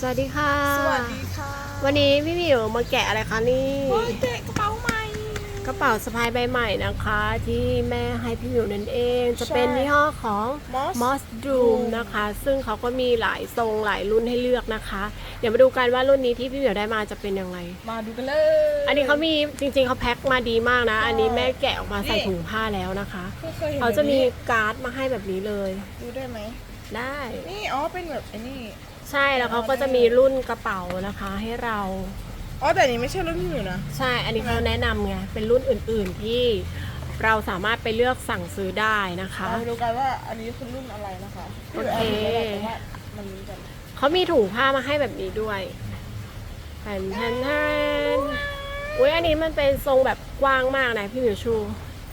สวัสดีค่ะ สวัสดีค่ะ วันนี้พี่หมิวมาแกะอะไรคะนี่เฮ้ยเตะกระเป๋าใหม่ กระเป๋าสะพายใบใหม่นะคะ ที่แม่ให้พี่หมิวนั่นเอง จะเป็นใช่ยี่ห้อของ Moss Moss Doom นะคะ ซึ่งเขาก็มีหลายทรงหลายรุ่นให้เลือกนะคะ เดี๋ยวมาดูกันว่ารุ่นนี้ที่พี่หมิวได้มาจะเป็นยังไง มาดูกันเลย อันนี้เขามีจริงๆเขาแพ็คมาดีมากนะใช่อันนี้แม่แกะออกมาใส่นี่ถุงผ้าแล้วนะคะพิ่งคยห็นเขาจะมีแบบนี้การ์ดมาให้แบบนี้เลย ดูได้ไหมได้ นี่อ๋อเป็นแบบไอ้นี่ ใช่แล้วเขาก็จะมีรุ่นกระเป๋านะคะให้เรา อ๋อแต่อันนี้ไม่ใช่รุ่นพี่หมิวนะใช่ อันนี้เขาแนะนำไง เป็นรุ่นอื่นๆที่เราสามารถไปเลือกสั่งซื้อได้นะคะ เราดูกันว่าอันนี้คือรุ่นอะไรนะคะโอเค แต่ว่ามันรู้กันเขามีถุงผ้ามาให้แบบนี้ด้วยแผ่นแผ่นแผ่นอุ้ยอันนี้มันเป็นทรงแบบกว้างมากนะพี่หมิวชู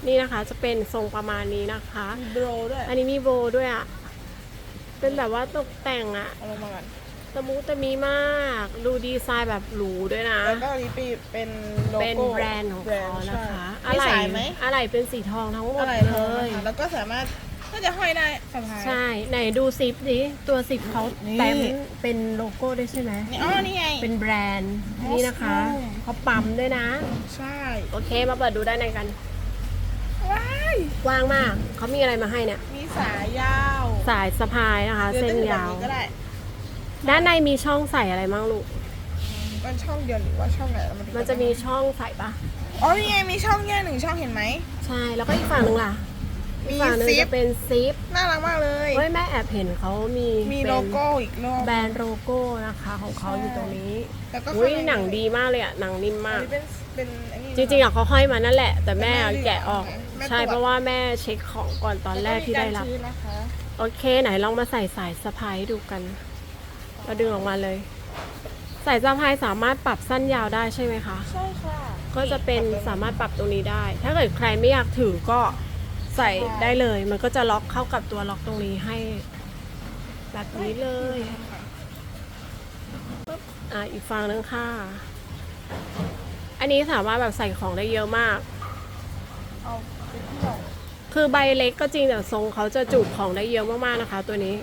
นี่นะคะ จะเป็นทรงประมาณนี้นะคะ มีโบรด้วย อันนี้มีโบด้วยอะ่ะ เป็นแบบว่าตกแต่งอะ่ะเอาลงมากันตะมุตะมีมาก ดูดีไซน์แบบหรูด้วยนะ แล้วก็อันนี้เป็นเป็นโลโก้เป็นแบรนด์ของเขานะคะใช่มีสายไหมอะไรเป็นสีทองทั้งหมดอะไรเลทองยนะคะแล้วก็สามารถก็จะห้อยได้สะพาย ใช่ ไหนดูซิปดิตัวซิปเขานี่ แต้มเป็นโลโก้ด้วยใช่ไหม นี่อ๋อนี่ไง เป็นแบรนด์ Moss นี่นะคะ Room เขาปั๊มด้วยนะ ใช่โอเคมาเปิดดูได้ในกันว้ายกว้างมาก เขามีอะไรมาให้เนี่ย มีสายยาว สายสะพายนะคะหรือเส้นจะถือแบบยาว ก็ได้ ด้านในมีช่องใส่อะไรบ้างลูก มันช่องเดียวหรือว่าช่องไหนเรามาดูกัมันจะมีช่องใส่ปะอ๋อนี่ไงมีช่องแยกหนึ่งช่องเห็นไหม ใช่ แล้วก็อีกฝั่งหนึ่งล่ะ มีอีกฝั่งหนึ่งซิปจะเป็นซิปน่ารักมากเลย เฮ้ยแม่แอบเห็นเขามีมีเป็นโลโก้อีกรอบ แบรนด์โลโก้นะคะของเขาใช่ อยู่ตรงนี้แล้วก็อุ้ยข้าใหนังดีมากเลยอะหนังนิ่มอัมานก นี้เป็นเป็นอันนี้ จริงๆอะเขาห้อยมานั่นแหละ แต่แม่แต่แม่แกะออก แม่ตรวจ ใช่เพราะว่าแม่เช็คของก่อนตอนแรกที่ได้รับ แล้วก็มีกาชื้นนะคะโอเคไหนลองมาใส่สายสะพายให้ดูกันเราดึงออกมาเลย สายสะพายสามารถปรับสั้นยาวได้ใช่ไหมคะ ใช่ค่ะก็จะเป็นสามารถปรับตรงนี้ได้ ถ้าเกิดใครไม่อยากถือก็ ใส่ได้เลย มันก็จะล็อกเข้ากับตัวล็อกตรงนี้ให้ แบบนี้เลยปึ๊บอะอีกฝั่งนึงค่ะ อันนี้สามารถแบบใส่ของได้เยอะมาก เอาไปเที่ยวคือใบเล็กก็จริงแต่ทรงเขาจะจุของได้เยอะมากๆนะคะ ตัวนี้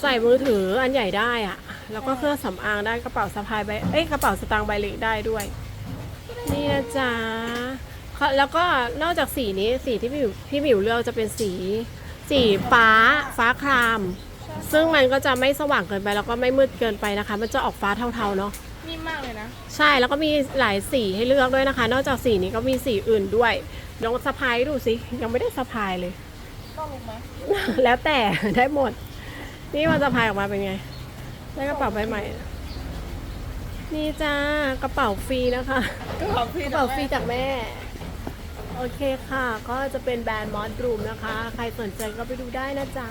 ใส่มือถืออันใหญ่ได้อะแล้วก็เครื่องสำอางได้กระเป๋าสะพายใบเอ้ยกระเป๋าสตางค์ใบเล็กได้ด้วย นี่นะจ๊ะค่ะ แล้วก็นอกจากสีนี้สีที่พี่หมิวพี่หมิวเลือกจะเป็นสี สีฟ้าฟ้าคราม ซึ่งมันก็จะไม่สว่างเกินไปแล้วก็ไม่มืดเกินไปนะคะ มันจะออกฟ้าเทาๆเนาะนิ่มมากเลยนะ ใช่แล้วก็มีหลายสีให้เลือกด้วยนะคะ นอกจากสีนี้ก็มีสีอื่นด้วยลองสะพายดูสิยังไม่ได้สะพายเลยต้องลงไหมแล้วแต่ได้หมด นี่มันสะพายออกมาเป็นไง ได้กระเป๋าใบใหม่นี่จ้ากระเป๋าฟรีนะคะกระเป๋าฟรีกระเป๋าฟรีจากแม่ โอเคค่ะ ก็จะเป็นแบรนด์มอสรูมนะคะ ใครสนใจก็ไปดูได้นะจ๊ะ